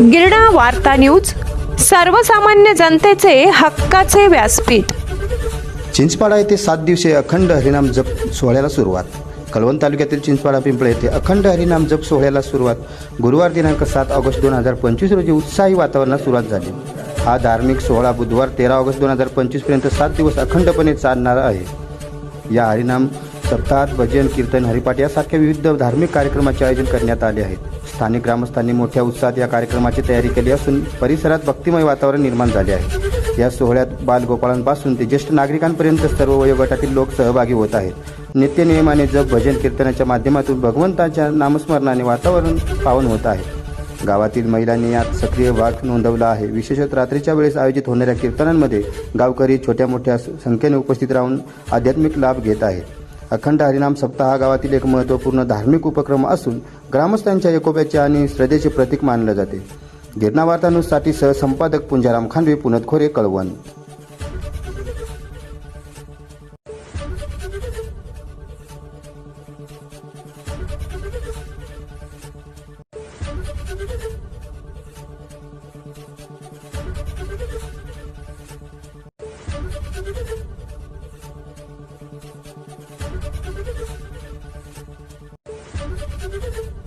गिरणा वार्ता न्यूज सर्वसामान्य जनतेचे हक्काचे व्यासपीठ. चिंचपाडा येथे सात दिवसीय अखंड हरिनाम जप सोहळ्याला सुरुवात. कळवण तालुक्यातील चिंचपाडा पिंपळे येथे अखंड हरिनाम जप सोहळ्याला सुरुवात. गुरुवार दिनांक सात ऑगस्ट दोन हजार पंचवीस रोजी उत्साही वातावरणात सुरुवात झाली. हा धार्मिक सोहळा बुधवार तेरा ऑगस्ट दोन हजार पंचवीसपर्यंत सात दिवस अखंडपणे चालणार आहे. या हरिनाम सप्ताहात भजन कीर्तन हरिपाठ यासारख्या विविध धार्मिक कार्यक्रमाचे आयोजन करण्यात आले आहेत. स्थानिक ग्रामस्थांनी मोठ्या उत्साहात या कार्यक्रमाची तयारी केली असून परिसरात भक्तिमय वातावरण निर्माण झाले आहे. या सोहळ्यात बालगोपाळांपासून ते ज्येष्ठ नागरिकांपर्यंत सर्व वयोगटातील लोक सहभागी होत आहेत. नित्यनियमाने जप भजन कीर्तनाच्या माध्यमातून भगवंताच्या नामस्मरणाने वातावरण पावन होत आहे. गावातील महिलांनी यात सक्रिय भाग नोंदवला आहे. विशेषतः रात्रीच्या वेळेस आयोजित होणाऱ्या कीर्तनांमध्ये गावकरी छोट्या मोठ्या संख्येने उपस्थित राहून आध्यात्मिक लाभ घेत आहेत. अखंड हरिनाम सप्ताह हा गावातील एक महत्त्वपूर्ण धार्मिक उपक्रम असून ग्रामस्थांच्या एकोप्याचे आणि श्रद्धेचे प्रतीक मानले जाते. गिरणा सहसंपादक पुंजाराम खांडवे पुनत खोरे कळवण. Thank you.